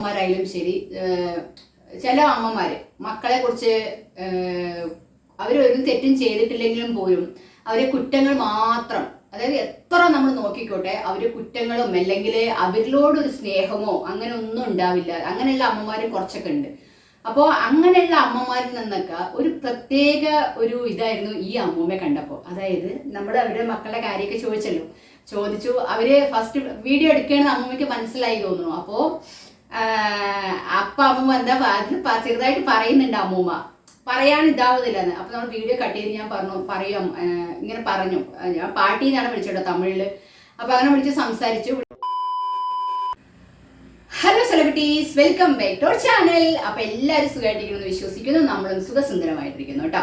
അമ്മമാരായാലും ശരി ചില അമ്മമാര് മക്കളെ കുറിച്ച് അവരൊരു തെറ്റും ചെയ്തിട്ടില്ലെങ്കിലും പോലും അവരെ കുറ്റങ്ങൾ മാത്രം അതായത് എത്ര നമ്മൾ നോക്കിക്കോട്ടെ അവർ കുറ്റങ്ങളും അല്ലെങ്കിൽ അവരിലോടൊരു സ്നേഹമോ അങ്ങനെ ഒന്നും ഉണ്ടാവില്ല. അങ്ങനെയുള്ള അമ്മമാരും കുറച്ചൊക്കെ ഉണ്ട്. അപ്പോൾ അങ്ങനെയുള്ള അമ്മമാരിൽ നിന്നൊക്കെ ഒരു പ്രത്യേക ഒരു ഇതായിരുന്നു ഈ അമ്മൂമ്മയെ കണ്ടപ്പോൾ അതായത് നമ്മൾ അവരുടെ മക്കളുടെ കാര്യമൊക്കെ ചോദിച്ചല്ലോ. ചോദിച്ചു അവർ ഫസ്റ്റ് വീഡിയോ എടുക്കുകയാണെന്ന് അമ്മൂമ്മയ്ക്ക് മനസ്സിലായി തോന്നുന്നു. അപ്പോൾ അപ്പ അമ്മ എന്താ അതിന് ചെറുതായിട്ട് പറയുന്നുണ്ട് അമ്മൂമ്മ. പറയാൻ ഇതാവുന്നില്ലെന്ന് അപ്പൊ നമ്മൾ വീഡിയോ കട്ട് ചെയ്ത് ഞാൻ പറഞ്ഞു പറയാം ഇങ്ങനെ പറഞ്ഞു. ഞാൻ പാട്ടിൽ നിന്നാണ് വിളിച്ചോട്ടോ തമിഴിൽ. അപ്പൊ അങ്ങനെ വിളിച്ച് സംസാരിച്ചു. Hello celebrities welcome back to channel അപ്പൊ എല്ലാവരും സുഖമായിട്ടിരിക്കുന്നു വിശ്വസിക്കുന്നു. നമ്മളും സുഖസുന്ദരമായിട്ടിരിക്കുന്നു കേട്ടോ.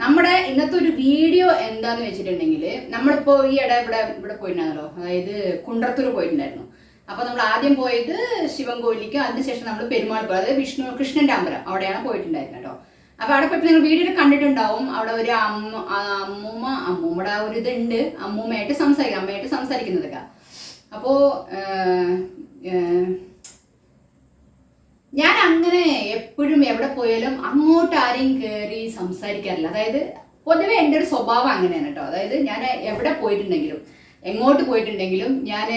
നമ്മുടെ ഇന്നത്തെ ഒരു വീഡിയോ എന്താന്ന് വെച്ചിട്ടുണ്ടെങ്കിൽ നമ്മളിപ്പോ ഈ ഇട ഇവിടെ ഇവിടെ പോയിട്ടുണ്ടായിരുന്നല്ലോ. അതായത് കുണ്ടത്തൂർ പോയിട്ടുണ്ടായിരുന്നു. അപ്പൊ നമ്മൾ ആദ്യം പോയത് ശിവൻകോയിലേക്ക് അതിനുശേഷം നമ്മൾ പെരുമാൾ പോയത് അതായത് വിഷ്ണു കൃഷ്ണന്റെ അമ്പലം. അവിടെയാണ് പോയിട്ടുണ്ടായിരുന്നത് കേട്ടോ. അപ്പൊ അവിടെ പോയിട്ട് നിങ്ങൾ വീഡിയോ കണ്ടിട്ടുണ്ടാവും അവിടെ ഒരു അമ്മ അമ്മൂമ്മ അമ്മൂമ്മയുടെ ഒരു ഇതുണ്ട്. അമ്മൂമ്മയായിട്ട് സംസാരിക്കും അമ്മയായിട്ട് സംസാരിക്കുന്നതൊക്കെ. അപ്പോ ഏഹ്, ഏഹ്, ഞാൻ അങ്ങനെ എപ്പോഴും എവിടെ പോയാലും അങ്ങോട്ട് ആരെയും കയറി സംസാരിക്കാറില്ല. അതായത് പൊതുവെ എന്റെ ഒരു സ്വഭാവം അങ്ങനെയാണ് കേട്ടോ. അതായത് ഞാൻ എവിടെ പോയിട്ടുണ്ടെങ്കിലും എങ്ങോട്ട് പോയിട്ടുണ്ടെങ്കിലും ഞാൻ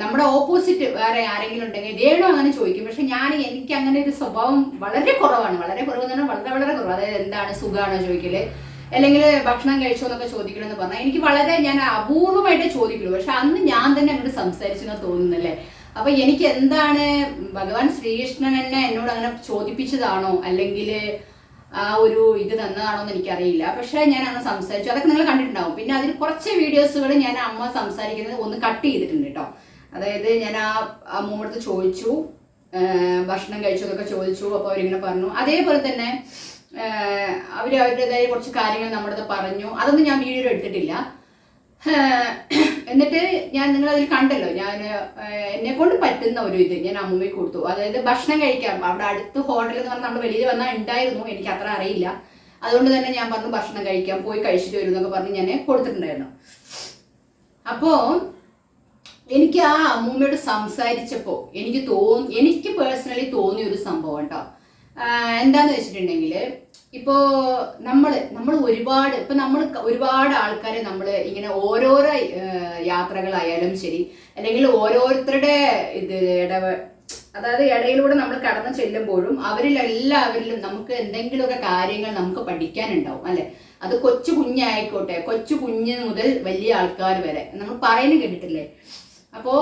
നമ്മുടെ ഓപ്പോസിറ്റ് വേറെ ആരെങ്കിലും ഉണ്ടെങ്കിൽ വേണോ അങ്ങനെ ചോദിക്കും. പക്ഷെ ഞാൻ എനിക്ക് അങ്ങനെ ഒരു സ്വഭാവം വളരെ കുറവാണ്. വളരെ കുറവ് പറഞ്ഞാൽ വളരെ വളരെ കുറവ്. അതായത് എന്താണ് സുഖമാണോ ചോദിക്കൽ? അല്ലെങ്കിൽ ഭക്ഷണം കഴിച്ചോ എന്നൊക്കെ ചോദിക്കണമെന്ന് പറഞ്ഞാൽ എനിക്ക് വളരെ ഞാൻ അപൂർവമായിട്ട് ചോദിക്കുള്ളൂ. പക്ഷെ അന്ന് ഞാൻ തന്നെ അങ്ങോട്ട് സംസാരിച്ചെന്ന് തോന്നുന്നല്ലേ? അപ്പൊ എനിക്ക് എന്താണ് ഭഗവാൻ ശ്രീകൃഷ്ണൻ എന്നെ എന്നോട് അങ്ങനെ ചോദിപ്പിച്ചതാണോ? അല്ലെങ്കിൽ ആ ഒരു ഇത് തന്നതാണോ എന്ന് എനിക്കറിയില്ല. പക്ഷെ ഞാൻ അന്ന് സംസാരിച്ചു. അതൊക്കെ നിങ്ങൾ കണ്ടിട്ടുണ്ടാവും. പിന്നെ അതിൽ കുറച്ച് വീഡിയോസുകൾ ഞാൻ അമ്മ സംസാരിക്കുന്നത് ഒന്ന് കട്ട് ചെയ്തിട്ടുണ്ട് കേട്ടോ. അതായത് ഞാൻ ആ അമ്മൂമ്മടുത്ത് ചോദിച്ചു ഭക്ഷണം കഴിച്ചു എന്നൊക്കെ ചോദിച്ചു അപ്പോൾ അവരിങ്ങനെ പറഞ്ഞു. അതേപോലെ തന്നെ അവർ അവരുടേതായ കുറച്ച് കാര്യങ്ങൾ നമ്മുടെ പറഞ്ഞു. അതൊന്നും ഞാൻ വീഡിയോ എടുത്തിട്ടില്ല. എന്നിട്ട് ഞാൻ നിങ്ങൾ അതിൽ കണ്ടല്ലോ. ഞാൻ എന്നെ കൊണ്ട് പറ്റുന്ന ഒരു ഇത് ഞാൻ അമ്മൂമ്മയ്ക്ക് കൊടുത്തു. അതായത് ഭക്ഷണം കഴിക്കാം അവിടെ അടുത്ത് ഹോട്ടലിൽ നിന്ന് പറഞ്ഞാൽ നമ്മൾ വെളിയിൽ വന്നാൽ ഉണ്ടായിരുന്നു എനിക്ക് അത്ര അറിയില്ല. അതുകൊണ്ട് തന്നെ ഞാൻ പറഞ്ഞു ഭക്ഷണം കഴിക്കാം പോയി കഴിച്ചിട്ട് വരും എന്നൊക്കെ പറഞ്ഞ് ഞാൻ കൊടുത്തിട്ടുണ്ടായിരുന്നു. അപ്പോ എനിക്ക് ആ അമ്മൂമ്മയോട് സംസാരിച്ചപ്പോൾ എനിക്ക് തോന്നി എനിക്ക് പേഴ്സണലി തോന്നിയ ഒരു സംഭവം കേട്ടോ എന്താന്ന് വെച്ചിട്ടുണ്ടെങ്കിൽ ഇപ്പോ നമ്മൾ നമ്മൾ ഒരുപാട് ഇപ്പൊ നമ്മൾ ഒരുപാട് ആൾക്കാരെ നമ്മൾ ഇങ്ങനെ ഓരോരോ യാത്രകളായാലും ശരി അല്ലെങ്കിൽ ഓരോരുത്തരുടെ ഇത് ഇടവ അതായത് ഇടയിലൂടെ നമ്മൾ കടന്നു ചെല്ലുമ്പോഴും അവരിൽ എല്ലാവരിലും നമുക്ക് എന്തെങ്കിലുമൊക്കെ കാര്യങ്ങൾ നമുക്ക് പഠിക്കാനുണ്ടാവും അല്ലെ? അത് കൊച്ചു കുഞ്ഞായിക്കോട്ടെ കൊച്ചു കുഞ്ഞ് മുതൽ വലിയ ആൾക്കാർ വരെ. നമ്മൾ പറയുന്നത് കേട്ടിട്ടില്ലേ? അപ്പോ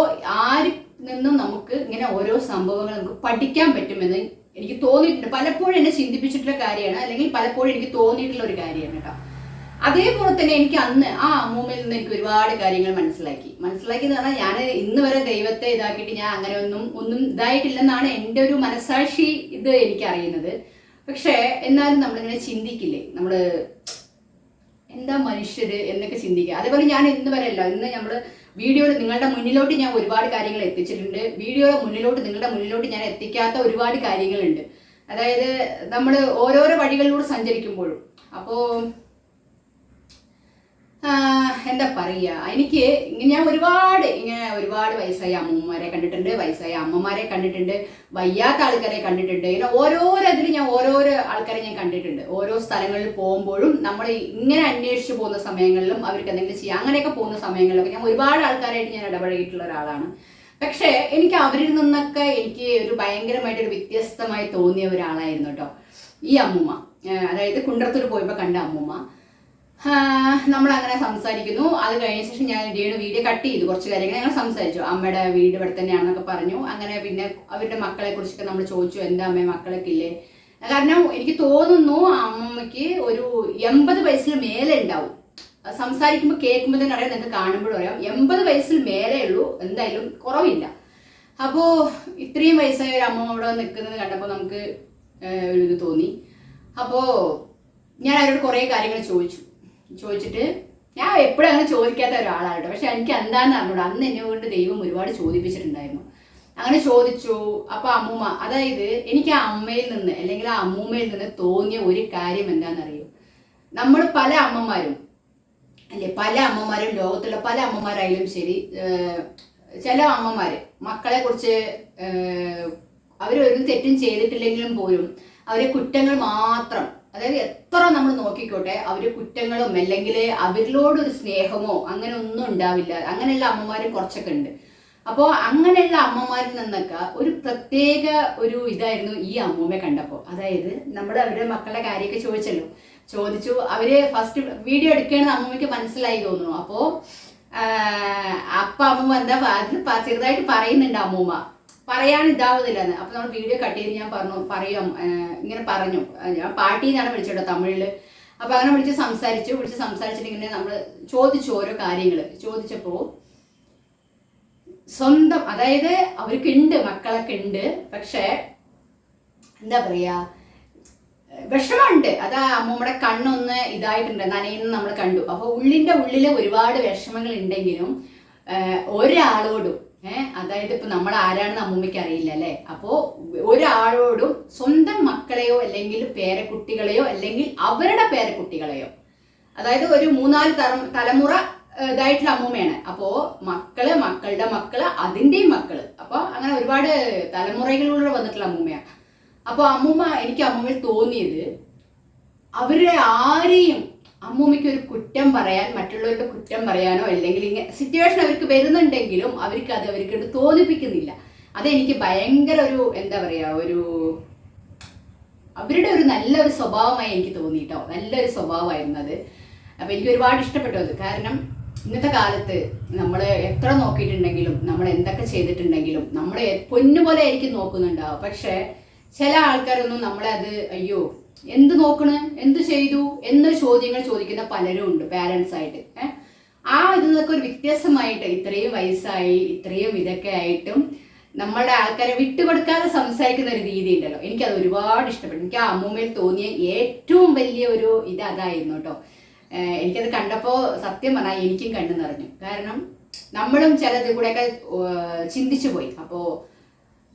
ആര് നിന്നും നമുക്ക് ഇങ്ങനെ ഓരോ സംഭവങ്ങൾ നമുക്ക് പഠിക്കാൻ പറ്റുമെന്ന് എനിക്ക് തോന്നിയിട്ടുണ്ട്. പലപ്പോഴും എന്നെ ചിന്തിപ്പിച്ചിട്ടുള്ള കാര്യമാണ്. അല്ലെങ്കിൽ പലപ്പോഴും എനിക്ക് തോന്നിയിട്ടുള്ള ഒരു കാര്യമാണ് കേട്ടോ. അതേപോലെ തന്നെ എനിക്ക് അന്ന് ആ അമ്മൂമ്മയിൽ നിന്ന് എനിക്ക് ഒരുപാട് കാര്യങ്ങൾ മനസ്സിലാക്കി. മനസ്സിലാക്കി എന്ന് പറഞ്ഞാൽ ഞാൻ ഇന്ന് വരെ ദൈവത്തെ ഇതാക്കിയിട്ട് ഞാൻ അങ്ങനെ ഒന്നും ഒന്നും ഇതായിട്ടില്ലെന്നാണ് എന്റെ ഒരു മനസാക്ഷി ഇത് എനിക്ക് അറിയുന്നത് പക്ഷേ എന്നാലും നമ്മളിങ്ങനെ ചിന്തിക്കില്ലേ? നമ്മൾ എന്താ മനുഷ്യര് എന്നൊക്കെ ചിന്തിക്കുക. അതേപോലെ ഞാൻ ഇന്ന് വരെ അല്ല. ഇന്ന് നമ്മൾ വീഡിയോയിൽ നിങ്ങളുടെ മുന്നിലോട്ട് ഞാൻ ഒരുപാട് കാര്യങ്ങൾ എത്തിച്ചിട്ടുണ്ട്. വീഡിയോയുടെ മുന്നിലോട്ട് നിങ്ങളുടെ മുന്നിലോട്ട് ഞാൻ എത്തിക്കാത്ത ഒരുപാട് കാര്യങ്ങളുണ്ട്. അതായത് നമ്മൾ ഓരോരോ വഴികളിലൂടെ സഞ്ചരിക്കുമ്പോഴും. അപ്പോൾ എന്താ പറയുക എനിക്ക് ഞാൻ ഒരുപാട് ഇങ്ങനെ ഒരുപാട് വയസ്സായ അമ്മമാരെ കണ്ടിട്ടുണ്ട് വയസ്സായ അമ്മമാരെ കണ്ടിട്ടുണ്ട് വയ്യാത്ത ആൾക്കാരെ കണ്ടിട്ടുണ്ട്. ഇങ്ങനെ ഓരോരോ അതിൽ ഞാൻ ഓരോരോ ആൾക്കാരെ ഞാൻ കണ്ടിട്ടുണ്ട്. ഓരോ സ്ഥലങ്ങളിൽ പോകുമ്പോഴും നമ്മൾ ഇങ്ങനെ അന്വേഷിച്ച് പോകുന്ന സമയങ്ങളിലും അവർക്ക് എന്തെങ്കിലും ചെയ്യാം അങ്ങനെയൊക്കെ പോകുന്ന സമയങ്ങളിലൊക്കെ ഞാൻ ഒരുപാട് ആൾക്കാരായിട്ട് ഞാൻ ഇടപഴകിയിട്ടുള്ള ഒരാളാണ്. പക്ഷേ എനിക്ക് അവരിൽ നിന്നൊക്കെ എനിക്ക് ഒരു ഭയങ്കരമായിട്ട് ഒരു വ്യത്യസ്തമായി തോന്നിയ ഒരാളായിരുന്നു കേട്ടോ. ഈ അമ്മൂമ്മ. അതായത് കുണ്ടറത്തൂർ പോയപ്പോൾ കണ്ട അമ്മൂമ്മ. നമ്മൾ അങ്ങനെ സംസാരിക്കുന്നു. അത് കഴിഞ്ഞ ശേഷം ഞാൻ രേണു വീഡിയോ കട്ട് ചെയ്തു. കുറച്ച് കാര്യങ്ങൾ ഞങ്ങൾ സംസാരിച്ചു. അമ്മയുടെ വീട് ഇവിടെ തന്നെയാണെന്നൊക്കെ പറഞ്ഞു. അങ്ങനെ പിന്നെ അവരുടെ മക്കളെ കുറിച്ചൊക്കെ നമ്മൾ ചോദിച്ചു. എന്താ അമ്മ മക്കളൊക്കെ ഇല്ലേ കാരണം എനിക്ക് തോന്നുന്നു അമ്മമ്മയ്ക്ക് ഒരു എൺപത് വയസ്സിൽ മേലെ ഉണ്ടാവും. സംസാരിക്കുമ്പോൾ കേൾക്കുമ്പോൾ തന്നെ അറിയാം. നിങ്ങൾക്ക് കാണുമ്പോഴും അറിയാം. എൺപത് വയസ്സിൽ മേലേ ഉള്ളൂ. എന്തായാലും കുറവില്ല. അപ്പോൾ ഇത്രയും വയസ്സായ ഒരു അമ്മ അവിടെ നിൽക്കുന്നത് കണ്ടപ്പോൾ നമുക്ക് ഒരു ഇത് തോന്നി. അപ്പോൾ ഞാൻ അവരോട് കുറേ കാര്യങ്ങൾ ചോദിച്ചു. ചോദിച്ചിട്ട് ഞാൻ എപ്പോഴും അങ്ങനെ ചോദിക്കാത്ത ഒരാളാണ് കേട്ടോ പക്ഷെ എനിക്ക് എന്താണെന്ന് അറിഞ്ഞൂടാ. അന്ന് എന്നെ കൊണ്ട് ദൈവം ഒരുപാട് ചോദിപ്പിച്ചിട്ടുണ്ടായിരുന്നു. അങ്ങനെ ചോദിച്ചു. അപ്പൊ അമ്മൂമ്മ അതായത് എനിക്ക് ആ അമ്മയിൽ നിന്ന് അല്ലെങ്കിൽ ആ അമ്മൂമ്മയിൽ നിന്ന് തോന്നിയ ഒരു കാര്യം എന്താണെന്നറിയോ? നമ്മൾ പല അമ്മമാരും അല്ലെ? പല അമ്മമാരും ലോകത്തുള്ള പല അമ്മമാരായാലും ശരി ചില അമ്മമാര് മക്കളെ കുറിച്ച് അവരൊരു തെറ്റും ചെയ്തിട്ടില്ലെങ്കിലും പോലും അവരെ കുറ്റങ്ങൾ മാത്രം അതായത് എത്ര നമ്മൾ നോക്കിക്കോട്ടെ അവർ കുറ്റങ്ങളും അല്ലെങ്കിൽ അവരിലോടൊരു സ്നേഹമോ അങ്ങനെ ഒന്നും ഉണ്ടാവില്ല. അങ്ങനെയുള്ള അമ്മമാരും കുറച്ചൊക്കെ ഉണ്ട്. അപ്പോ അങ്ങനെയുള്ള അമ്മമാരിൽ നിന്നൊക്കെ ഒരു പ്രത്യേക ഒരു ഇതായിരുന്നു ഈ അമ്മൂമ്മയെ കണ്ടപ്പോൾ അതായത് നമ്മൾ അവരുടെ മക്കളുടെ കാര്യമൊക്കെ ചോദിച്ചല്ലോ. ചോദിച്ചു അവർ ഫസ്റ്റ് വീഡിയോ എടുക്കുകയാണെന്ന് അമ്മൂമ്മയ്ക്ക് മനസ്സിലായി തോന്നുന്നു. അപ്പോൾ അപ്പ അമ്മൂമ്മ എന്താ ചെറുതായിട്ട് പറയുന്നുണ്ട് അമ്മൂമ്മ. പറയാൻ അപ്പൊ നമ്മൾ വീഡിയോ കട്ട് ചെയ്ത് ഞാൻ പറഞ്ഞു പറയാം. ഇങ്ങനെ പറഞ്ഞു. ഞാൻ പാട്ടി നിന്നാണ് വിളിച്ചോട്ടോ തമിഴിൽ. അപ്പൊ അങ്ങനെ വിളിച്ച് സംസാരിച്ചു. വിളിച്ച് സംസാരിച്ചിട്ട് ഇങ്ങനെ നമ്മൾ ചോദിച്ചു ഓരോ കാര്യങ്ങൾ ചോദിച്ചപ്പോ സ്വന്തം അതായത് അവർക്ക് ഉണ്ട് മക്കളൊക്കെ ഉണ്ട് പക്ഷേ എന്താ പറയാ വിഷമമുണ്ട്. അത് അമ്മൂമ്മയുടെ കണ്ണൊന്ന് ഇതായിട്ടുണ്ട്. നനയെന്ന് നമ്മൾ കണ്ടു. അപ്പൊ ഉള്ളിന്റെ ഉള്ളിൽ ഒരുപാട് വിഷമങ്ങൾ ഉണ്ടെങ്കിലും ഒരാളോടും ഏഹ് അതായത് ഇപ്പൊ നമ്മൾ ആരാണെന്ന് അമ്മൂമ്മയ്ക്ക് അറിയില്ല അല്ലെ? അപ്പോ ഒരാളോടും സ്വന്തം മക്കളെയോ അല്ലെങ്കിൽ പേരക്കുട്ടികളെയോ അല്ലെങ്കിൽ അവരുടെ പേരക്കുട്ടികളെയോ അതായത് ഒരു മൂന്നാൽ തറ തലമുറ ഇതായിട്ടുള്ള അമ്മൂമ്മയാണ്. അപ്പോ മക്കൾ മക്കളുടെ മക്കൾ അതിന്റെയും മക്കൾ. അപ്പൊ അങ്ങനെ ഒരുപാട് തലമുറകളിലൂടെ വന്നിട്ടുള്ള അമ്മൂമ്മയാണ് അപ്പൊ അമ്മൂമ്മ എനിക്ക് അമ്മൂമ്മയിൽ തോന്നിയത് അവരുടെ ആരെയും അമ്മൂമ്മയ്ക്ക് ഒരു കുറ്റം പറയാൻ മറ്റുള്ളവരുടെ കുറ്റം പറയാനോ അല്ലെങ്കിൽ ഇങ്ങനെ സിറ്റുവേഷൻ അവർക്ക് വരുന്നുണ്ടെങ്കിലും അവർക്ക് അത് അവർക്ക് തോന്നിപ്പിക്കുന്നില്ല. അതെനിക്ക് ഭയങ്കര ഒരു എന്താ പറയാ ഒരു അവരുടെ ഒരു നല്ലൊരു സ്വഭാവമായി എനിക്ക് തോന്നി കേട്ടോ നല്ലൊരു സ്വഭാവമായിരുന്നു അത്. അപ്പൊ എനിക്ക് ഒരുപാട് ഇഷ്ടപ്പെട്ടു അത്. കാരണം ഇന്നത്തെ കാലത്ത് നമ്മൾ എത്ര നോക്കിയിട്ടുണ്ടെങ്കിലും നമ്മൾ എന്തൊക്കെ ചെയ്തിട്ടുണ്ടെങ്കിലും നമ്മളെ പൊന്നുപോലെ ആയിരിക്കും നോക്കുന്നുണ്ടാവും. പക്ഷേ ചില ആൾക്കാരൊന്നും നമ്മളെ അത് അയ്യോ എന്ത് നോക്കണ്? എന്ത് ചെയ്തു? എന്ന ചോദ്യങ്ങൾ ചോദിക്കുന്ന പലരും ഉണ്ട് പാരൻസ് ആയിട്ട്. ഏഹ് ആ ഇതൊക്കെ ഒരു വ്യത്യസ്തമായിട്ട് ഇത്രയും വയസ്സായി ഇത്രയും ഇതൊക്കെ ആയിട്ടും നമ്മുടെ ആൾക്കാരെ വിട്ടുകൊടുക്കാതെ സംസാരിക്കുന്ന ഒരു രീതി ഉണ്ടല്ലോ. എനിക്കത് ഒരുപാട് ഇഷ്ടപ്പെട്ടു. എനിക്ക് ആ അമ്മൂമ്മയിൽ തോന്നിയ ഏറ്റവും വലിയ ഒരു ഇത് അതായിരുന്നു കേട്ടോ. എനിക്കത് കണ്ടപ്പോൾ സത്യം പറഞ്ഞാൽ എനിക്കും കണ്ടു നിറഞ്ഞു. കാരണം നമ്മളും ചിലത് കൂടെയൊക്കെ ചിന്തിച്ചു പോയി. അപ്പോൾ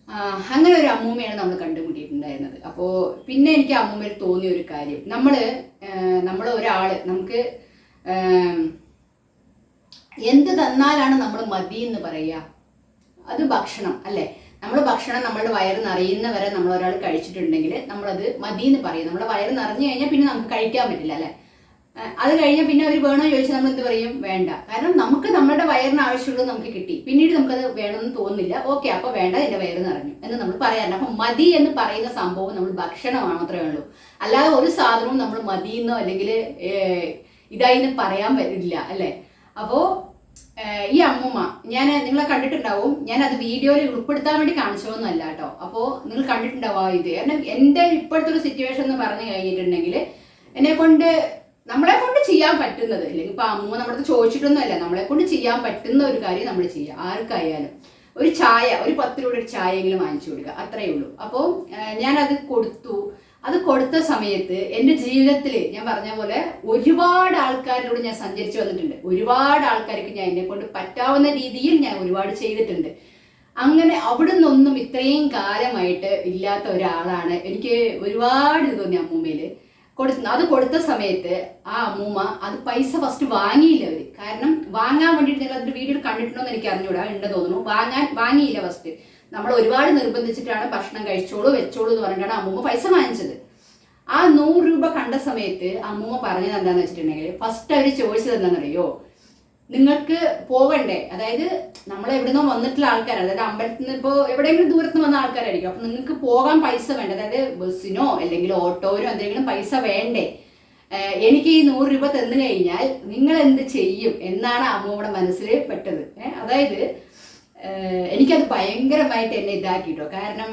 അങ്ങനെ ഒരു അമ്മൂമ്മയാണ് നമ്മൾ കണ്ടുമുട്ടിയിട്ടുണ്ടായിരുന്നത്. അപ്പോൾ പിന്നെ എനിക്ക് അമ്മൂമ്മയിൽ തോന്നിയ ഒരു കാര്യം. നമ്മൾ നമ്മൾ ഒരാൾ നമുക്ക് എന്ത് തന്നാലാണ് നമ്മൾ മതി എന്ന് പറയുക അത് ഭക്ഷണം അല്ലേ? നമ്മൾ ഭക്ഷണം നമ്മളുടെ വയറ് നിറയുന്ന വരെ നമ്മൾ ഒരാൾ കഴിച്ചിട്ടുണ്ടെങ്കിൽ നമ്മളത് മതി എന്ന് പറയും. നമ്മുടെ വയറ് നിറഞ്ഞു കഴിഞ്ഞാൽ പിന്നെ നമുക്ക് കഴിക്കാൻ പറ്റില്ല അല്ലേ? അത് കഴിഞ്ഞാൽ പിന്നെ അവർ വേണോ ചോദിച്ചാൽ നമ്മൾ എന്ത് പറയും? വേണ്ട. കാരണം നമുക്ക് നമ്മുടെ വയറിന് ആവശ്യമുള്ളത് നമുക്ക് കിട്ടി. പിന്നീട് നമുക്കത് വേണമെന്ന് തോന്നുന്നില്ല. ഓക്കെ അപ്പൊ വേണ്ട എന്റെ വയറ് നിറഞ്ഞു എന്ന് നമ്മൾ പറയാറുണ്ട്. അപ്പൊ മതി എന്ന് പറയുന്ന സംഭവം നമ്മൾ ഭക്ഷണമാണ് മാത്രമേ ഉള്ളൂ. അല്ലാതെ ഒരു സാധനവും നമ്മൾ മതി എന്നോ അല്ലെങ്കിൽ ഇതായി എന്ന് പറയാൻ പറ്റില്ല അല്ലേ? അപ്പോ ഈ അമ്മൂമ്മ ഞാൻ നിങ്ങളെ കണ്ടിട്ടുണ്ടാവും. ഞാൻ അത് വീഡിയോയിൽ ഉൾപ്പെടുത്താൻ വേണ്ടി കാണിച്ചതൊന്നുമല്ല കേട്ടോ. അപ്പോൾ നിങ്ങൾ കണ്ടിട്ടുണ്ടാവും ഇത്. കാരണം എന്റെ ഇപ്പോഴത്തെ ഒരു സിറ്റുവേഷൻ എന്ന് പറഞ്ഞു കഴിഞ്ഞിട്ടുണ്ടെങ്കിൽ എന്നെ കൊണ്ട് നമ്മളെ കൊണ്ട് ചെയ്യാൻ പറ്റുന്നത്. അല്ലെങ്കിൽ ഇപ്പൊ അമ്മ നമ്മുടെ അടുത്ത് ചോദിച്ചിട്ടൊന്നുമല്ല. നമ്മളെ കൊണ്ട് ചെയ്യാൻ പറ്റുന്ന ഒരു കാര്യം നമ്മൾ ചെയ്യുക. ആർക്കായാലും. ഒരു ചായ ഒരു പത്ത് രൂപയുടെ ഒരു ചായയെങ്കിലും വാങ്ങിച്ചു കൊടുക്കുക. അത്രയേ ഉള്ളൂ. അപ്പോൾ ഞാനത് കൊടുത്തു. അത് കൊടുത്ത സമയത്ത് എന്റെ ജീവിതത്തിൽ ഞാൻ പറഞ്ഞ പോലെ ഒരുപാട് ആൾക്കാരിലൂടെ ഞാൻ സഞ്ചരിച്ചു വന്നിട്ടുണ്ട്. ഒരുപാട് ആൾക്കാർക്ക് ഞാൻ എന്നെ കൊണ്ട് പറ്റാവുന്ന രീതിയിൽ ഞാൻ ഒരുപാട് ചെയ്തിട്ടുണ്ട്. അങ്ങനെ അവിടെ നിന്നൊന്നും ഇത്രയും കാലമായിട്ട് ഇല്ലാത്ത ഒരാളാണ് എനിക്ക് ഒരുപാട് ഇത് തോന്നി അമ്മൂമ്മയിൽ കൊടുത്തു അത് കൊടുത്ത സമയത്ത് ആ അമ്മൂമ്മ അത് പൈസ ഫസ്റ്റ് വാങ്ങിയില്ല അവർ. കാരണം വാങ്ങാൻ വേണ്ടിയിട്ട് നിങ്ങൾ അതിന്റെ വീഡിയോ കണ്ടിട്ടുണ്ടോ എന്ന് എനിക്ക് അറിഞ്ഞൂടാ ഉണ്ട് തോന്നുന്നു. വാങ്ങാൻ വാങ്ങിയില്ല ഫസ്റ്റ് നമ്മൾ ഒരുപാട് നിർബന്ധിച്ചിട്ടാണ് ഭക്ഷണം കഴിച്ചോളൂ വെച്ചോളൂ എന്ന് പറഞ്ഞിട്ടാണ് അമ്മൂമ്മ പൈസ വാങ്ങിച്ചത്. ആ നൂറ് രൂപ കണ്ട സമയത്ത് അമ്മൂമ്മ പറഞ്ഞത് എന്താണെന്ന് വെച്ചിട്ടുണ്ടെങ്കിൽ ഫസ്റ്റ് അവർ ചോദിച്ചത് എന്താണെന്നറിയോ നിങ്ങൾക്ക് പോകണ്ടേ അതായത് നമ്മൾ എവിടുന്നോ വന്നിട്ടുള്ള ആൾക്കാരാണ്. അതായത് അമ്പലത്തിൽ നിന്ന് ഇപ്പോൾ എവിടെയെങ്കിലും ദൂരത്ത് നിന്ന് വന്ന ആൾക്കാരായിരിക്കും. അപ്പൊ നിങ്ങൾക്ക് പോകാൻ പൈസ വേണ്ട? അതായത് ബസ്സിനോ അല്ലെങ്കിൽ ഓട്ടോയിനോ എന്തെങ്കിലും പൈസ വേണ്ടേ? എനിക്ക് ഈ നൂറ് രൂപ തന്നു കഴിഞ്ഞാൽ നിങ്ങൾ എന്ത് ചെയ്യും എന്നാണ് അമ്മൂടെ മനസ്സിൽ പെട്ടത്. അതായത് എനിക്കത് ഭയങ്കരമായിട്ട് എന്നെ ഇതാക്കിട്ടോ. കാരണം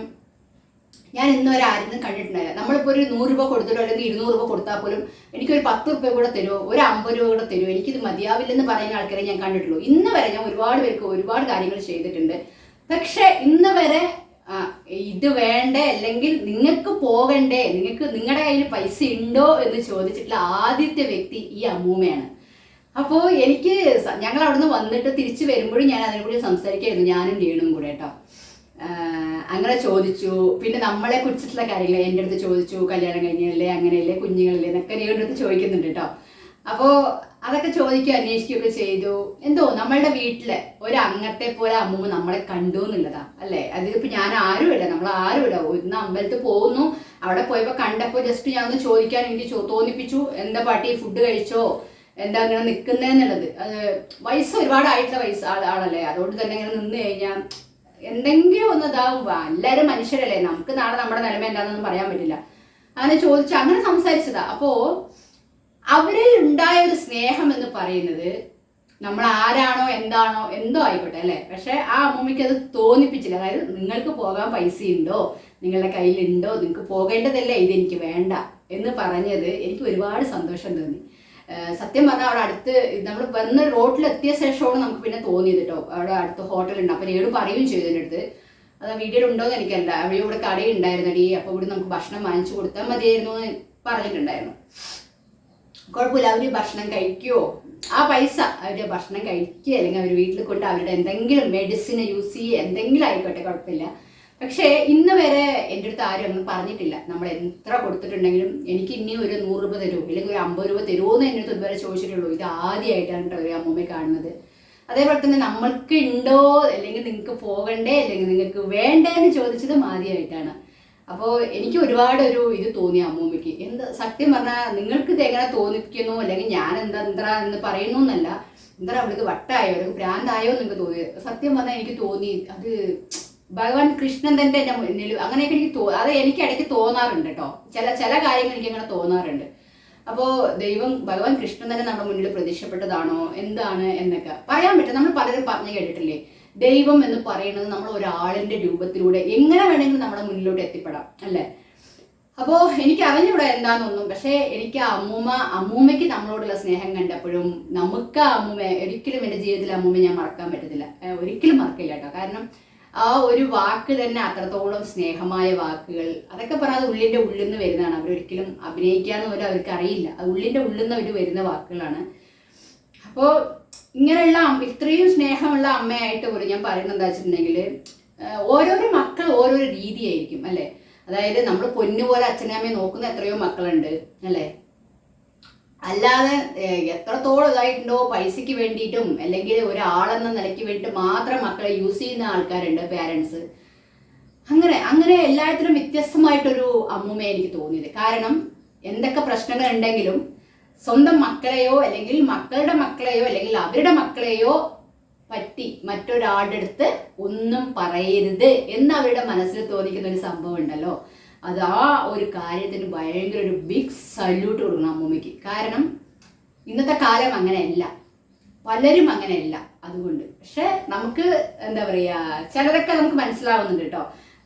ഞാൻ ഇന്നുവരെ ആരും കണ്ടിട്ടുണ്ടായില്ല. നമ്മളിപ്പോൾ ഒരു നൂറ് രൂപ കൊടുത്തിട്ടോ അല്ലെങ്കിൽ ഇരുന്നൂറ് രൂപ കൊടുത്താൽ പോലും എനിക്കൊരു പത്ത് രൂപ കൂടെ തരുമോ ഒരു അമ്പത് രൂപ കൂടെ തരുമോ എനിക്കിത് മതിയാവില്ലെന്ന് പറയുന്ന ആൾക്കാരെ ഞാൻ കണ്ടിട്ടുള്ളൂ. ഇന്ന് വരെ ഞാൻ ഒരുപാട് പേർക്ക് ഒരുപാട് കാര്യങ്ങൾ ചെയ്തിട്ടുണ്ട്. പക്ഷേ ഇന്ന് വരെ ഇത് വേണ്ടേ? അല്ലെങ്കിൽ നിങ്ങൾക്ക് പോകണ്ടേ? നിങ്ങൾക്ക് നിങ്ങളുടെ കയ്യിൽ പൈസ ഉണ്ടോ എന്ന് ചോദിച്ചിട്ടുള്ള ആദ്യത്തെ വ്യക്തി ഈ അമ്മൂമ്മയാണ്. അപ്പോൾ എനിക്ക് ഞങ്ങൾ അവിടുന്ന് വന്നിട്ട് തിരിച്ചു വരുമ്പോഴും ഞാൻ അതിനെക്കുറിച്ച് സംസാരിക്കായിരുന്നു. ഞാനും രേണും കൂടെ കേട്ടോ. അങ്ങനെ ചോദിച്ചു. പിന്നെ നമ്മളെ കുറിച്ചിട്ടുള്ള കാര്യങ്ങൾ എന്റെ അടുത്ത് ചോദിച്ചു. കല്യാണം കഴിഞ്ഞല്ലേ അങ്ങനെയല്ലേ കുഞ്ഞുങ്ങളല്ലേ എന്നൊക്കെ ലീയുടെ അടുത്ത് ചോദിക്കുന്നുണ്ട് കേട്ടോ അപ്പോൾ അതൊക്കെ ചോദിക്കുക അന്വേഷിക്കുകയൊക്കെ ചെയ്തു. എന്തോ നമ്മളുടെ വീട്ടിലെ ഒരു അംഗത്തെ പോലെ അമ്മൂമ്മ നമ്മളെ കണ്ടു എന്നുള്ളതാ അല്ലേ? അതിലിപ്പോ ഞാൻ ആരും ഇല്ല നമ്മൾ ആരുമില്ല ഒന്ന് അമ്പലത്തിൽ പോകുന്നു. അവിടെ പോയപ്പോൾ കണ്ടപ്പോൾ ജസ്റ്റ് ഞാൻ ഒന്ന് ചോദിക്കാൻ എനിക്ക് തോന്നിപ്പിച്ചു. എന്താ പാട്ടി ഫുഡ് കഴിച്ചോ? എന്താ അങ്ങനെ നിൽക്കുന്നതെന്നുള്ളത് അത് വയസ്സ് ഒരുപാടായിട്ടുള്ള വയസ്സ് ആളല്ലേ? അതുകൊണ്ട് തന്നെ ഇങ്ങനെ നിന്ന് കഴിഞ്ഞാൽ എന്തെങ്കിലും ഒന്ന് ഇതാവും എല്ലാവരും മനുഷ്യരല്ലേ? നമുക്ക് നാളെ നമ്മുടെ നിലമ എന്താണെന്നൊന്നും പറയാൻ പറ്റില്ല. അങ്ങനെ ചോദിച്ചു അങ്ങനെ സംസാരിച്ചതാ. അപ്പോ അവരിൽ ഉണ്ടായ ഒരു സ്നേഹം എന്ന് പറയുന്നത് നമ്മൾ ആരാണോ എന്താണോ എന്തോ ആയിക്കോട്ടെ അല്ലേ? പക്ഷെ ആ അമ്മൂമ്മയ്ക്ക് അത് തോന്നിപ്പിച്ചില്ല. അതായത് നിങ്ങൾക്ക് പോകാൻ പൈസ ഉണ്ടോ? നിങ്ങളുടെ കയ്യിലുണ്ടോ നിങ്ങൾക്ക് പോകേണ്ടതല്ലേ? ഇതെനിക്ക് വേണ്ട എന്ന് പറഞ്ഞത് എനിക്ക് ഒരുപാട് സന്തോഷം തോന്നി. സത്യം പറഞ്ഞാൽ അവിടെ അടുത്ത് നമ്മൾ വന്ന് റോഡിലെത്തിയ ശേഷമാണ് നമുക്ക് പിന്നെ തോന്നിയത് കേട്ടോ അവിടെ അടുത്ത് ഹോട്ടലുണ്ട് അപ്പം രേണു പറയുകയും ചെയ്തു എന്റെ അടുത്ത്. അത് വീഡിയോയിൽ ഉണ്ടോയെന്ന് എനിക്കല്ല അവിടെ ഇവിടെ കടയുണ്ടായിരുന്നടി അപ്പോൾ ഇവിടെ നമുക്ക് ഭക്ഷണം വാങ്ങിച്ചു കൊടുത്താൽ മതിയായിരുന്നു എന്ന് പറഞ്ഞിട്ടുണ്ടായിരുന്നു. കുഴപ്പമില്ല. അവർ ഭക്ഷണം കഴിക്കുമോ ആ പൈസ അവർ ഭക്ഷണം കഴിക്കുക അല്ലെങ്കിൽ അവർ വീട്ടിൽ കൊണ്ട് അവരുടെ എന്തെങ്കിലും മെഡിസിൻ യൂസ് ചെയ്യുക എന്തെങ്കിലും ആയിക്കോട്ടെ കുഴപ്പമില്ല. പക്ഷേ ഇന്ന് വരെ എന്റെ അടുത്ത് ആരും ഒന്നും പറഞ്ഞിട്ടില്ല. നമ്മൾ എത്ര കൊടുത്തിട്ടുണ്ടെങ്കിലും എനിക്ക് ഇനി ഒരു നൂറ് രൂപ തരുമോ അല്ലെങ്കിൽ ഒരു അമ്പത് രൂപ തരുമോ എന്ന് എന്റെ അടുത്ത് ഇതുവരെ ചോദിച്ചിട്ടുള്ളൂ. ഇത് ആദ്യമായിട്ടാണ് കേട്ടോ ഒരു അമ്മൂമ്മയെ കാണുന്നത്. അതേപോലെ തന്നെ നമ്മൾക്ക് ഉണ്ടോ അല്ലെങ്കിൽ നിങ്ങൾക്ക് പോകണ്ടേ അല്ലെങ്കിൽ നിങ്ങൾക്ക് വേണ്ടേ എന്ന് ചോദിച്ചതും ആദ്യമായിട്ടാണ്. അപ്പോൾ എനിക്ക് ഒരുപാട് ഒരു ഇത് തോന്നി അമ്മൂമ്മയ്ക്ക്. എന്ത് സത്യം പറഞ്ഞാൽ നിങ്ങൾക്ക് ഇത് എങ്ങനെ തോന്നിപ്പിക്കുന്നു അല്ലെങ്കിൽ ഞാൻ എന്താ എന്ന് പറയുന്നു എന്നല്ല. എന്താ അവൾക്ക് വട്ടായോ അല്ലെങ്കിൽ ഭ്രാന്തായോ നിങ്ങൾക്ക് തോന്നി സത്യം പറഞ്ഞാൽ എനിക്ക് തോന്നി അത് ഭഗവാൻ കൃഷ്ണൻ തന്നെ എന്റെ മുന്നിൽ അങ്ങനെയൊക്കെ എനിക്ക് തോ അത് എനിക്ക് ഇടയ്ക്ക് തോന്നാറുണ്ട് കേട്ടോ. ചില ചില കാര്യങ്ങൾ എനിക്ക് അങ്ങനെ തോന്നാറുണ്ട്. അപ്പോൾ ദൈവം ഭഗവാൻ കൃഷ്ണൻ തന്നെ നമ്മുടെ മുന്നിൽ പ്രത്യക്ഷപ്പെട്ടതാണോ? എന്താണ് എന്നൊക്കെ. പറയാൻ പറ്റും നമ്മൾ പലരും പറഞ്ഞു കേട്ടിട്ടില്ലേ? ദൈവം എന്ന് പറയുന്നത് നമ്മൾ ഒരാളിന്റെ രൂപത്തിലൂടെ എങ്ങനെ വേണമെങ്കിലും നമ്മുടെ മുന്നിലോട്ട് എത്തിപ്പെടാം അല്ലേ? അപ്പോൾ എനിക്ക് അറിഞ്ഞൂടെ എന്താണെന്നൊന്നും പക്ഷേ എനിക്ക് അമ്മൂമ്മ അമ്മൂമ്മയ്ക്ക് നമ്മളോടുള്ള സ്നേഹം കണ്ടപ്പോഴും നമുക്ക് അമ്മൂമ്മ ഒരിക്കലും എന്റെ ജീവിതത്തിൽ അമ്മൂമ്മ ഞാൻ മറക്കാൻ പറ്റത്തില്ല. ഒരിക്കലും മറക്കില്ല കേട്ടോ. കാരണം ആ ഒരു വാക്ക് തന്നെ അത്രത്തോളം സ്നേഹമായ വാക്കുകൾ അതൊക്കെ പറഞ്ഞാൽ ഉള്ളിന്റെ ഉള്ളിൽ നിന്ന് വരുന്നതാണ്. അവരൊരിക്കലും അഭിനയിക്കാന്ന് പോലും അവർക്ക് അറിയില്ല. അത് ഉള്ളിന്റെ ഉള്ളിൽ നിന്ന് അവർ വരുന്ന വാക്കുകളാണ്. അപ്പോൾ ഇങ്ങനെയുള്ള ഇത്രയും സ്നേഹമുള്ള അമ്മയായിട്ട് പോലും ഞാൻ പറയുന്നത് എന്താ വെച്ചിട്ടുണ്ടെങ്കിൽ ഓരോരോ മക്കൾ ഓരോരോ രീതിയായിരിക്കും അല്ലേ? അതായത് നമ്മൾ പൊന്നുപോലെ അച്ഛനെ അമ്മയെ നോക്കുന്ന എത്രയോ മക്കളുണ്ട് അല്ലേ? അല്ലാതെ എത്രത്തോളം ഇതായിട്ടുണ്ടോ പൈസയ്ക്ക് വേണ്ടിയിട്ടും അല്ലെങ്കിൽ ഒരാളെന്ന നിലയ്ക്ക് വേണ്ടിയിട്ട് മാത്രം മക്കളെ യൂസ് ചെയ്യുന്ന ആൾക്കാരുണ്ട് പേരൻസ് അങ്ങനെ അങ്ങനെ എല്ലാത്തിനും വ്യത്യസ്തമായിട്ടൊരു അമ്മൂമ്മയെ എനിക്ക് തോന്നിയത്. കാരണം എന്തൊക്കെ പ്രശ്നങ്ങൾ ഉണ്ടെങ്കിലും സ്വന്തം മക്കളെയോ അല്ലെങ്കിൽ മക്കളുടെ മക്കളെയോ അല്ലെങ്കിൽ അവരുടെ മക്കളെയോ പറ്റി മറ്റൊരാളുടെ അടുത്ത് ഒന്നും പറയരുത് എന്ന് അവരുടെ മനസ്സിൽ തോന്നിക്കുന്ന ഒരു സംഭവം ഉണ്ടല്ലോ. അത് ആ ഒരു കാര്യത്തിന് ഭയങ്കര ഒരു ബിഗ് സല്യൂട്ട് കൊടുക്കണം അമ്മൂമ്മയ്ക്ക്. കാരണം ഇന്നത്തെ കാലം അങ്ങനെയല്ല. പലരും അങ്ങനെയല്ല അതുകൊണ്ട്. പക്ഷെ നമുക്ക് എന്താ പറയാ ചിലരൊക്കെ നമുക്ക് മനസ്സിലാവുന്നുണ്ട് കേട്ടോ.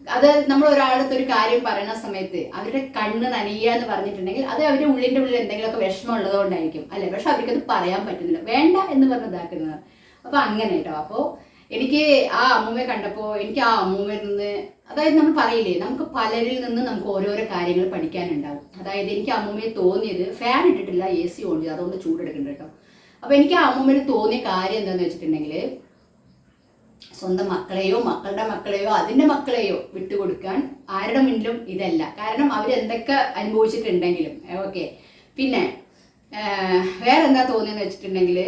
അത് നമ്മൾ ഒരാളടുത്ത് ഒരു കാര്യം പറയുന്ന സമയത്ത് അവരുടെ കണ്ണ് നനയുക എന്ന് പറഞ്ഞിട്ടുണ്ടെങ്കിൽ അത് അവരുടെ ഉള്ളിന്റെ ഉള്ളിൽ എന്തെങ്കിലുമൊക്കെ വിഷമം ഉള്ളതുകൊണ്ടായിരിക്കും അല്ലെ? പക്ഷെ അവർക്കത് പറയാൻ പറ്റുന്നില്ല. വേണ്ട എന്ന് പറഞ്ഞ് ഇതാക്കുന്നത് അപ്പൊ അങ്ങനെ കേട്ടോ. അപ്പോ എനിക്ക് ആ അമ്മൂമ്മയെ കണ്ടപ്പോ എനിക്ക് ആ അമ്മൂമ്മയിൽ നിന്ന് അതായത് നമ്മൾ പറയില്ലേ നമുക്ക് പലരിൽ നിന്ന് നമുക്ക് ഓരോരോ കാര്യങ്ങൾ പഠിക്കാനുണ്ടാവും. അതായത് എനിക്ക് അമ്മൂമ്മയെ തോന്നിയത് ഫാൻ ഇട്ടിട്ടില്ല എ സി ഓൺ ചെയ്തു അതുകൊണ്ട് ചൂടെടുക്കുന്നുണ്ട് കേട്ടോ അപ്പൊ എനിക്ക് ആ അമ്മൂമ്മയിൽ തോന്നിയ കാര്യം എന്താന്ന് വെച്ചിട്ടുണ്ടെങ്കിൽ സ്വന്തം മക്കളെയോ മക്കളുടെ മക്കളെയോ അതിന്റെ മക്കളെയോ വിട്ടുകൊടുക്കാൻ ആരുടെ മുന്നിലും ഇതല്ല. കാരണം അവരെന്തൊക്കെ അനുഭവിച്ചിട്ടുണ്ടെങ്കിലും ഓക്കെ പിന്നെ വേറെ എന്താ തോന്നിയെന്ന് വെച്ചിട്ടുണ്ടെങ്കിൽ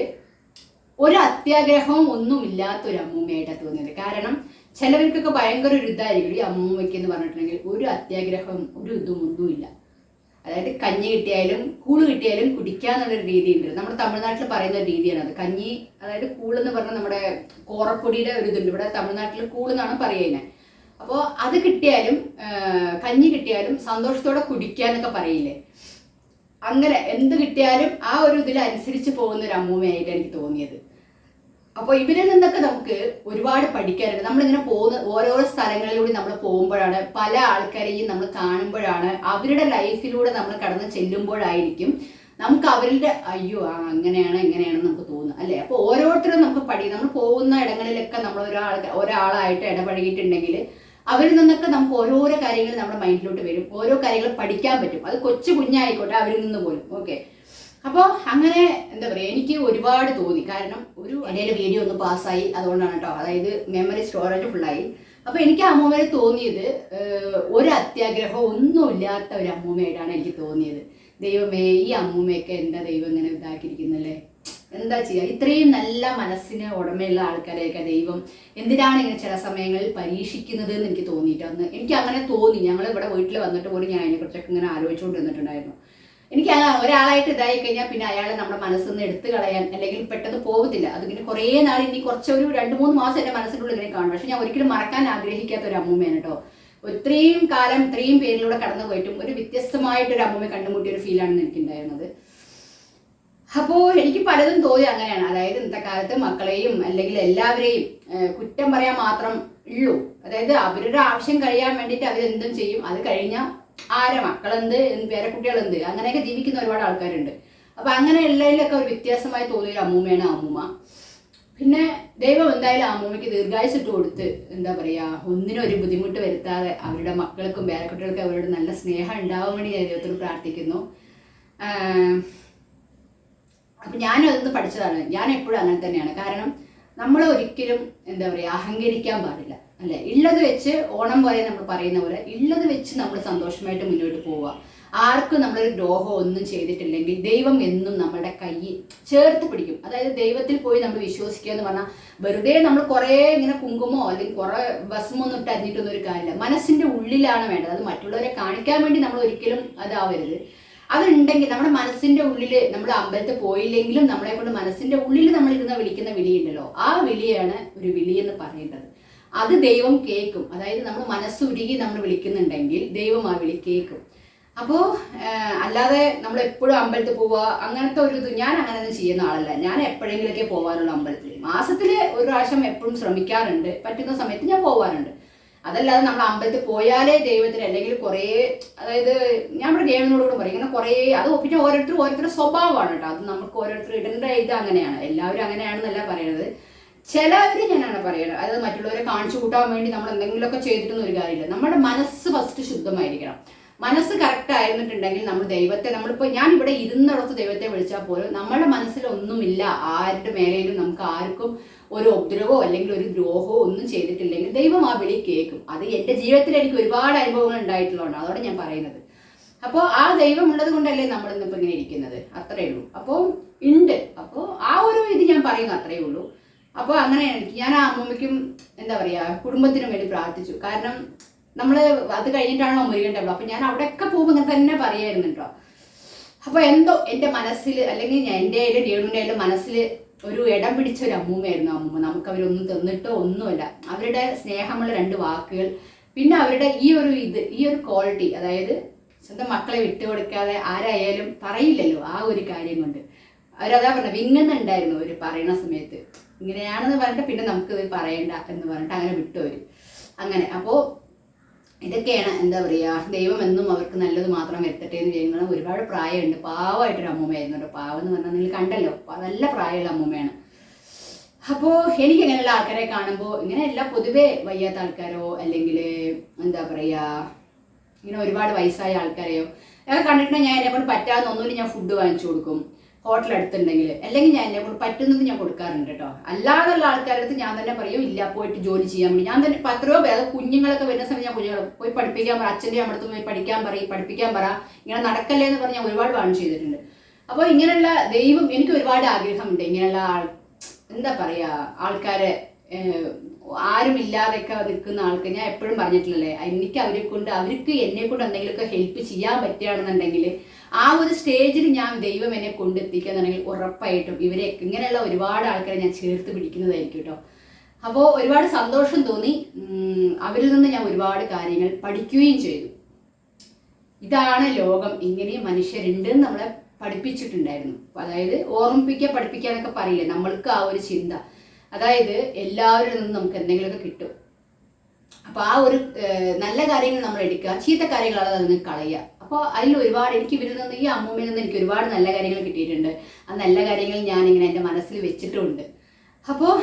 ഒരു അത്യാഗ്രഹവും ഒന്നും ഇല്ലാത്ത ഒരു അമ്മൂമ്മയായിട്ടാണ് തോന്നിയത്. കാരണം ചിലവർക്കൊക്കെ ഭയങ്കര ഒരു ഇതായിരിക്കും. ഈ അമ്മൂമ്മയ്ക്ക് എന്ന് പറഞ്ഞിട്ടുണ്ടെങ്കിൽ ഒരു അത്യാഗ്രഹം ഒരു ഇതും ഒന്നുമില്ല അതായത് കഞ്ഞി കിട്ടിയാലും കൂൾ കിട്ടിയാലും കുടിക്കാന്നുള്ളൊരു രീതിയുണ്ട് നമ്മുടെ തമിഴ്നാട്ടിൽ പറയുന്ന ഒരു രീതിയാണ് അത്. കഞ്ഞി അതായത് കൂളെന്ന് പറഞ്ഞാൽ നമ്മുടെ കോറപ്പൊടിയുടെ ഒരു ഇതുണ്ട്. ഇവിടെ തമിഴ്നാട്ടിൽ കൂളെന്നാണ് പറയുന്നത് അപ്പോൾ അത് കിട്ടിയാലും കഞ്ഞി കിട്ടിയാലും സന്തോഷത്തോടെ കുടിക്കാന്നൊക്കെ പറയില്ലേ? അങ്ങനെ എന്ത് കിട്ടിയാലും ആ ഒരു ഇതിൽ അനുസരിച്ച് പോകുന്ന ഒരു അമ്മൂമ്മയായിട്ട് എനിക്ക് തോന്നിയത്. അപ്പോൾ ഇവരിൽ നിന്നൊക്കെ നമുക്ക് ഒരുപാട് പഠിക്കാനുണ്ട്. നമ്മളിങ്ങനെ പോകുന്ന ഓരോരോ സ്ഥലങ്ങളിലൂടെ നമ്മൾ പോകുമ്പോഴാണ് പല ആൾക്കാരെയും നമ്മൾ കാണുമ്പോഴാണ് അവരുടെ ലൈഫിലൂടെ നമ്മൾ കടന്ന് ചെല്ലുമ്പോഴായിരിക്കും നമുക്ക് അവരുടെ അയ്യോ ആ അങ്ങനെയാണ് ഇങ്ങനെയാണെന്ന് നമുക്ക് തോന്നുന്നത് അല്ലേ? അപ്പോൾ ഓരോരുത്തരും നമുക്ക് പഠി നമ്മൾ പോകുന്ന ഇടങ്ങളിലൊക്കെ നമ്മൾ ഒരാൾ ഒരാളായിട്ട് ഇടപഴകിയിട്ടുണ്ടെങ്കിൽ അവരിൽ നിന്നൊക്കെ നമുക്ക് ഓരോരോ കാര്യങ്ങൾ നമ്മുടെ മൈൻഡിലോട്ട് വരും. ഓരോ കാര്യങ്ങൾ പഠിക്കാൻ പറ്റും. അത് കൊച്ചു കുഞ്ഞായിക്കോട്ടെ അവരിൽ നിന്ന് പോലും. ഓക്കെ അപ്പോൾ അങ്ങനെ എന്താ പറയുക എനിക്ക് ഒരുപാട് തോന്നി. കാരണം ഒരു ഇടയിൽ വീഡിയോ ഒന്ന് പാസ്സായി അതുകൊണ്ടാണ് കേട്ടോ അതായത് മെമ്മറി സ്റ്റോറേജ് ഫുള്ളായി അപ്പോൾ എനിക്ക് അമ്മൂമ്മയെ തോന്നിയത് ഒരു അത്യാഗ്രഹം ഒന്നുമില്ലാത്ത ഒരു അമ്മൂമ്മയായിട്ടാണ് എനിക്ക് തോന്നിയത്. ദൈവമേ ഈ അമ്മൂമ്മയൊക്കെ എന്താ ദൈവം ഇങ്ങനെ ഇതാക്കിയിരിക്കുന്നല്ലേ എന്താ ചെയ്യുക ഇത്രയും നല്ല മനസ്സിന് ഉടമയുള്ള ആൾക്കാരെയൊക്കെ ദൈവം എന്തിനാണ് ഇങ്ങനെ ചില സമയങ്ങളിൽ പരീക്ഷിക്കുന്നത് എന്ന് എനിക്ക് തോന്നിയിട്ട് അന്ന് എനിക്ക് അങ്ങനെ തോന്നി. ഞങ്ങൾ ഇവിടെ വീട്ടിൽ വന്നിട്ട് പോലും ഞാൻ അതിനെക്കുറിച്ചൊക്കെ ഇങ്ങനെ ആലോചിച്ചുകൊണ്ട് നിന്നിട്ടുണ്ടായിരുന്നു എനിക്ക് ഒരാളായിട്ട് ഇതായി കഴിഞ്ഞാൽ പിന്നെ അയാളെ നമ്മുടെ മനസ്സിൽ നിന്ന് എടുത്തു കളയാൻ അല്ലെങ്കിൽ പെട്ടെന്ന് പോകത്തില്ല അതിങ്ങനെ കുറേ നാൾ ഇനി കുറച്ചൊരു രണ്ട് മൂന്ന് മാസം എന്റെ മനസ്സിനുള്ളിൽ ഇങ്ങനെ കാണും. പക്ഷെ ഞാൻ ഒരിക്കലും മറക്കാൻ ആഗ്രഹിക്കാത്ത ഒരു അമ്മൂമ്മയാണ് കേട്ടോ. ഇത്രയും കാലം ഇത്രയും പേരിലൂടെ കടന്നു പോയിട്ടും ഒരു വ്യത്യസ്തമായിട്ട് ഒരു അമ്മൂമ്മ കണ്ടുമുട്ടിയ ഒരു ഫീലാണ് എനിക്കുണ്ടായിരുന്നത്. അപ്പോൾ എനിക്ക് പലതും തോന്നി അങ്ങനെയാണ്. അതായത് ഇന്നത്തെ കാലത്ത് മക്കളെയും അല്ലെങ്കിൽ എല്ലാവരെയും കുറ്റം പറയാൻ മാത്രം ഉള്ളൂ. അതായത് അവരുടെ ആവശ്യം കഴിയാൻ വേണ്ടിയിട്ട് അവരെന്തും ചെയ്യും. അത് കഴിഞ്ഞാൽ ആരെ മക്കളെന്ത് പേരെ പേരക്കുട്ടികളെന്ത് അങ്ങനെയൊക്കെ ജീവിക്കുന്ന ഒരുപാട് ആൾക്കാരുണ്ട്. അപ്പൊ അങ്ങനെ ഉള്ളതിലൊക്കെ ഒരു വ്യത്യാസമായി തോന്നിയ അമ്മൂമ്മയാണ് അമ്മൂമ്മ. പിന്നെ ദൈവം എന്തായാലും അമ്മൂമ്മയ്ക്ക് ദീർഘായുസിട്ട് കൊടുത്ത് എന്താ പറയാ ഒന്നിനും ഒരു ബുദ്ധിമുട്ട് വരുത്താതെ അവരുടെ മക്കൾക്കും പേരക്കുട്ടികൾക്കും അവരോട് നല്ല സ്നേഹം ഉണ്ടാവാൻ വേണ്ടി ഞാൻ ദൈവത്തോട് പ്രാർത്ഥിക്കുന്നു. അപ്പൊ ഞാനും അതൊന്ന് പഠിച്ചതാണ്. ഞാൻ എപ്പോഴും അങ്ങനെ തന്നെയാണ്. കാരണം നമ്മൾ ഒരിക്കലും എന്താ പറയുക അഹങ്കരിക്കാൻ പാടില്ല. അല്ലെ? ഉള്ളത് വെച്ച് ഓണം പോലെ നമ്മൾ പറയുന്ന പോലെ ഉള്ളത് വെച്ച് നമ്മൾ സന്തോഷമായിട്ട് മുന്നോട്ട് പോവുക. ആർക്കും നമ്മൾ ദ്രോഹം ഒന്നും ചെയ്തിട്ടില്ലെങ്കിൽ ദൈവം എന്നും നമ്മുടെ കൈ ചേർത്ത് പിടിക്കും. അതായത് ദൈവത്തിൽ പോയി നമ്മൾ വിശ്വസിക്കുക എന്ന് പറഞ്ഞാൽ വെറുതെ നമ്മൾ കുറേ ഇങ്ങനെ കുങ്കുമോ അല്ലെങ്കിൽ കുറേ ഭസ്മൊന്നും ഇട്ട് അറിഞ്ഞിട്ടൊന്നും ഒരു കാര്യമില്ല. മനസ്സിന്റെ ഉള്ളിലാണ് വേണ്ടത്. അത് മറ്റുള്ളവരെ കാണിക്കാൻ വേണ്ടി നമ്മൾ ഒരിക്കലും അതാവരുത്. അതുണ്ടെങ്കിൽ നമ്മുടെ മനസ്സിന്റെ ഉള്ളിൽ നമ്മൾ അമ്പലത്തിൽ പോയില്ലെങ്കിലും നമ്മളെ കൊണ്ട് മനസ്സിന്റെ ഉള്ളിൽ നമ്മൾ ഇരുന്ന് വിളിക്കുന്ന വിളിയുണ്ടല്ലോ. ആ വിളിയാണ് ഒരു വിളി എന്ന് പറയേണ്ടത്. അത് ദൈവം കേൾക്കും. അതായത് നമ്മൾ മനസ്സുരുകി നമ്മൾ വിളിക്കുന്നുണ്ടെങ്കിൽ ദൈവം ആ വിളി കേൾക്കും. അപ്പോ അല്ലാതെ നമ്മൾ എപ്പോഴും അമ്പലത്തിൽ പോവുക അങ്ങനത്തെ ഒരു ഇത് ഞാൻ അങ്ങനെയൊന്നും ചെയ്യുന്ന ആളല്ല. ഞാൻ എപ്പോഴെങ്കിലൊക്കെ പോകാറുള്ളൂ അമ്പലത്തിൽ. മാസത്തിൽ ഒരു പ്രാവശ്യം എപ്പോഴും ശ്രമിക്കാറുണ്ട്. പറ്റുന്ന സമയത്ത് ഞാൻ പോകാറുണ്ട് അതല്ലാതെ നമ്മൾ അമ്പലത്തിൽ പോയാലേ ദൈവത്തിന് അല്ലെങ്കിൽ കുറേ അതായത് ഞാൻ ഇവിടെ കൂടെ പറയും. ഇങ്ങനെ കുറേ അത് പിന്നെ ഓരോരുത്തർ ഓരോരുത്തരുടെ സ്വഭാവമാണ് കേട്ടോ. അത് നമുക്ക് ഓരോരുത്തർ ഇടേണ്ട ഇത് അങ്ങനെയാണ്. എല്ലാവരും അങ്ങനെയാണെന്നല്ല പറയുന്നത് ചിലവര് ഞാനാണ് പറയുന്നത്. അതായത് മറ്റുള്ളവരെ കാണിച്ചു കൂട്ടാൻ വേണ്ടി നമ്മൾ എന്തെങ്കിലുമൊക്കെ ചെയ്തിട്ടൊന്നും ഒരു കാര്യമില്ല. നമ്മുടെ മനസ്സ് ഫസ്റ്റ് ശുദ്ധമായിരിക്കണം. മനസ്സ് കറക്റ്റ് ആയിരുന്നിട്ടുണ്ടെങ്കിൽ നമ്മൾ ദൈവത്തെ നമ്മളിപ്പോൾ ഞാൻ ഇവിടെ ഇരുന്നിടത്ത് ദൈവത്തെ വിളിച്ചാൽ പോലും നമ്മുടെ മനസ്സിലൊന്നുമില്ല ആരുടെ മേലെയും നമുക്ക് ആർക്കും ഒരു ഉപദ്രവോ അല്ലെങ്കിൽ ഒരു ദ്രോഹമോ ഒന്നും ചെയ്തിട്ടില്ലെങ്കിൽ ദൈവം ആ വിളി കേൾക്കും. അത് എന്റെ ജീവിതത്തിൽ എനിക്ക് ഒരുപാട് അനുഭവങ്ങൾ ഉണ്ടായിട്ടുള്ളതാണ്. അതോടെ ഞാൻ പറയുന്നത്. അപ്പോൾ ആ ദൈവം ഉള്ളത് കൊണ്ടല്ലേ നമ്മൾ ഇന്നിപ്പോൾ ഇങ്ങനെ ഇരിക്കുന്നത്? അത്രയേ ഉള്ളൂ. അപ്പോൾ ഉണ്ട്. അപ്പോൾ ആ ഒരു ഇത് ഞാൻ പറയുന്നത് അത്രയേ ഉള്ളൂ. അപ്പോൾ അങ്ങനെയാണ് ഞാൻ ആ അമ്മൂമ്മയ്ക്കും എന്താ പറയുക കുടുംബത്തിനും വേണ്ടി പ്രാർത്ഥിച്ചു. കാരണം നമ്മൾ അത് കഴിഞ്ഞിട്ടാണല്ലോ ടെമ്പിൾ അപ്പോൾ ഞാൻ അവിടെയൊക്കെ പോകുമ്പോൾ ഇങ്ങനെ തന്നെ പറയായിരുന്നു കേട്ടോ. അപ്പോൾ എന്തോ എന്റെ മനസ്സിൽ അല്ലെങ്കിൽ ഞാൻ എന്റെ ആയാലും രേണുവിന്റെ ആയാലും മനസ്സിൽ ഒരു ഇടം പിടിച്ച ഒരു അമ്മൂമ്മയായിരുന്നു അമ്മൂമ്മ. നമുക്ക് അവരൊന്നും തന്നിട്ടോ ഒന്നുമില്ല. അവരുടെ സ്നേഹമുള്ള രണ്ട് വാക്കുകൾ. പിന്നെ അവരുടെ ഈ ഒരു ഇത് ഈ ഒരു ക്വാളിറ്റി അതായത് സ്വന്തം മക്കളെ വിട്ടുകൊടുക്കാതെ ആരായാലും പറയില്ലല്ലോ ആ ഒരു കാര്യം കൊണ്ട്. അവരതാ പറഞ്ഞ വിങ്ങുന്നുണ്ടായിരുന്നു അവർ പറയുന്ന സമയത്ത്. ഇങ്ങനെയാണെന്ന് പറഞ്ഞിട്ട് പിന്നെ നമുക്ക് ഇത് പറയണ്ട എന്ന് പറഞ്ഞിട്ട് അങ്ങനെ വിട്ടു അവർ അങ്ങനെ. അപ്പോൾ ഇതൊക്കെയാണ് എന്താ പറയുക ദൈവം എന്നും അവർക്ക് നല്ലത് മാത്രം വരുത്തട്ടെ എന്ന് ചെയ്യുന്ന ഒരുപാട് പ്രായമുണ്ട്. പാവമായിട്ടൊരു അമ്മൂമ്മയായിരുന്നു കേട്ടോ. പാവം എന്ന് പറഞ്ഞാൽ നിങ്ങൾ കണ്ടല്ലോ. നല്ല പ്രായമുള്ള അമ്മൂമ്മയാണ്. അപ്പോൾ എനിക്ക് ഇങ്ങനെയുള്ള ആൾക്കാരെ കാണുമ്പോൾ ഇങ്ങനെയല്ല പൊതുവേ വയ്യാത്ത ആൾക്കാരോ അല്ലെങ്കിൽ എന്താ പറയുക ഇങ്ങനെ ഒരുപാട് വയസ്സായ ആൾക്കാരെയോ ഞാൻ കണ്ടിട്ടുണ്ടെങ്കിൽ ഞാൻ എന്നെ കൊണ്ട് പറ്റാതെ ഒന്നുമില്ല. ഞാൻ ഫുഡ് വാങ്ങിച്ചു കൊടുക്കും. ഹോട്ടൽ അടുത്തുണ്ടെങ്കിൽ അല്ലെങ്കിൽ ഞാൻ എന്നെ പറ്റുന്നത് ഞാൻ കൊടുക്കാറുണ്ട് കേട്ടോ അല്ലാതുള്ള ആൾക്കാരുടെ അടുത്ത് ഞാൻ തന്നെ പറയും ഇല്ല പോയിട്ട് ജോലി ചെയ്യാൻ വേണ്ടി. ഞാൻ തന്നെ ഇപ്പം എത്രയോ പേര് കുഞ്ഞുങ്ങളൊക്കെ വരുന്ന സമയത്ത് ഞാൻ കുഞ്ഞുങ്ങൾ പോയി പഠിപ്പിക്കാൻ പറ അച്ഛന്റെ അമ്മടുത്ത് പോയി പഠിക്കാൻ പറയും പഠിപ്പിക്കാൻ പറ ഇങ്ങനെ നടക്കല്ലേ എന്ന് പറഞ്ഞ് ഞാൻ ഒരുപാട് വാൺ ചെയ്തിട്ടുണ്ട്. അപ്പോൾ ഇങ്ങനെയുള്ള ദൈവം എനിക്ക് ഒരുപാട് ആഗ്രഹമുണ്ട് ഇങ്ങനെയുള്ള ആൾ എന്താ പറയാ ആൾക്കാരെ ആരും ആരുമില്ലാതെയൊക്കെ നിൽക്കുന്ന ആൾക്ക്. ഞാൻ എപ്പോഴും പറഞ്ഞിട്ടില്ലല്ലേ എനിക്ക് അവരെ കൊണ്ട് അവർക്ക് എന്നെ കൊണ്ട് എന്തെങ്കിലുമൊക്കെ ഹെൽപ്പ് ചെയ്യാൻ പറ്റുകയാണെന്നുണ്ടെങ്കിൽ ആ ഒരു സ്റ്റേജിൽ ഞാൻ ദൈവം എന്നെ കൊണ്ടെത്തിക്കുകയെന്നുണ്ടെങ്കിൽ ഉറപ്പായിട്ടും ഇവരെ ഇങ്ങനെയുള്ള ഒരുപാട് ആൾക്കാരെ ഞാൻ ചേർത്ത് പിടിക്കുന്നതായിരിക്കും കേട്ടോ അപ്പോൾ ഒരുപാട് സന്തോഷം തോന്നി. അവരിൽ നിന്ന് ഞാൻ ഒരുപാട് കാര്യങ്ങൾ പഠിക്കുകയും ചെയ്തു. ഇതാണ് ലോകം. ഇങ്ങനെയും മനുഷ്യരുണ്ട് നമ്മളെ പഠിപ്പിച്ചിട്ടുണ്ടായിരുന്നു. അതായത് ഓർമ്മിപ്പിക്കുക പഠിപ്പിക്കുക എന്നൊക്കെ പറയില്ലേ? നമ്മൾക്ക് ആ ഒരു ചിന്ത. അതായത് എല്ലാവരിൽ നിന്നും നമുക്ക് എന്തെങ്കിലുമൊക്കെ കിട്ടും. അപ്പോൾ ആ ഒരു നല്ല കാര്യങ്ങൾ നമ്മൾ എടുക്കുക. ചീത്ത കാര്യങ്ങളാണ് അതിന് കളയുക. അപ്പോൾ അതിൽ ഒരുപാട് എനിക്ക് ഇവരിൽ നിന്ന് ഈ അമ്മൂമ്മയിൽ നിന്ന് എനിക്ക് ഒരുപാട് നല്ല കാര്യങ്ങൾ കിട്ടിയിട്ടുണ്ട്. ആ നല്ല കാര്യങ്ങൾ ഞാൻ ഇങ്ങനെ എന്റെ മനസ്സിൽ വെച്ചിട്ടുണ്ട്. അപ്പോൾ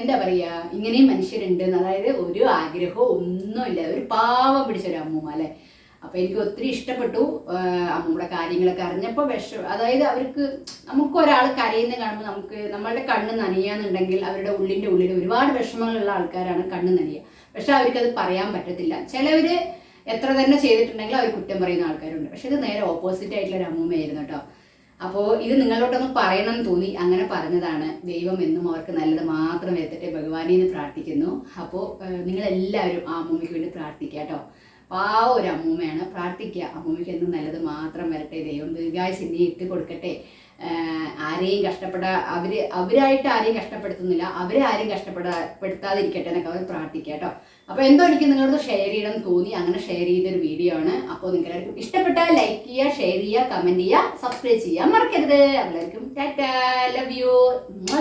എന്താ പറയുക ഇങ്ങനെയും മനുഷ്യരുണ്ട് അതായത് ഒരു ആഗ്രഹവും ഒന്നുമില്ല. ഒരു പാവം പിടിച്ച ഒരു അമ്മൂമ്മ അല്ലേ? അപ്പോൾ എനിക്ക് ഒത്തിരി ഇഷ്ടപ്പെട്ടു അമ്മൂമ്മയുടെ കാര്യങ്ങളൊക്കെ അറിഞ്ഞപ്പോൾ വിഷം അതായത് അവർക്ക് നമുക്ക് ഒരാൾ കരയുന്ന കാണുമ്പോൾ നമുക്ക് നമ്മളുടെ കണ്ണ് നനയാന്നുണ്ടെങ്കിൽ അവരുടെ ഉള്ളിന്റെ ഉള്ളിൽ ഒരുപാട് വിഷമങ്ങളുള്ള ആൾക്കാരാണ് കണ്ണ് നനയുക. പക്ഷെ അവർക്കത് പറയാൻ പറ്റത്തില്ല. ചിലവര് എത്ര തന്നെ ചെയ്തിട്ടുണ്ടെങ്കിലും അവർ കുറ്റം പറയുന്ന ആൾക്കാരുണ്ട്. പക്ഷെ ഇത് നേരെ ഓപ്പോസിറ്റ് ആയിട്ടുള്ള ഒരു അമ്മൂമ്മയായിരുന്നു കേട്ടോ. അപ്പോൾ ഇത് നിങ്ങളോടൊന്ന് പറയണം തോന്നി. അങ്ങനെ പറഞ്ഞതാണ്. ദൈവം എന്നും അവർക്ക് നല്ലത് മാത്രം എത്തട്ടെ ഭഗവാനെ പ്രാർത്ഥിക്കുന്നു. അപ്പോൾ നിങ്ങളെല്ലാവരും ആ അമ്മൂമ്മയ്ക്ക് വേണ്ടി പ്രാർത്ഥിക്കുക കേട്ടോ. പാവ ഒരു അമ്മൂമ്മയാണ് പ്രാർത്ഥിക്കുക. അമ്മൂമ്മയ്ക്ക് എന്നും നല്ലത് മാത്രം വരട്ടെ. ദൈവം ദീർഘായുസ് ഇനി ഇട്ട് കൊടുക്കട്ടെ. ആരെയും കഷ്ടപ്പെടാ അവർ അവരായിട്ട് ആരെയും കഷ്ടപ്പെടുത്തുന്നില്ല. അവരെ ആരെയും കഷ്ടപ്പെടാപ്പെടുത്താതിരിക്കട്ടെ എന്നൊക്കെ അവർ പ്രാർത്ഥിക്കുക കേട്ടോ. അപ്പോൾ എന്തോ എനിക്ക് നിങ്ങളോട് ഷെയർ ചെയ്യണം തോന്നി. അങ്ങനെ ഷെയർ ചെയ്തൊരു വീഡിയോ ആണ്. അപ്പോൾ നിങ്ങൾക്ക് എല്ലാവർക്കും ഇഷ്ടപ്പെട്ടാൽ ലൈക്ക് ചെയ്യുക ഷെയർ ചെയ്യുക കമന്റ് ചെയ്യുക സബ്സ്ക്രൈബ് ചെയ്യുക മറക്കരുത്. എല്ലാവർക്കും ടാറ്റ ലവ് യു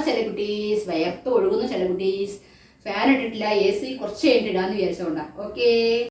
ചില കുട്ടീസ് വയർത്ത് ഒഴുകുന്നു ചില കുട്ടീസ് ഫാൻ ഇട്ടിട്ടില്ല എ സി കുറച്ച് കഴിഞ്ഞിട്ട് ഇടാന്ന് വിചാരിച്ചോണ്ടാ. ഓക്കേ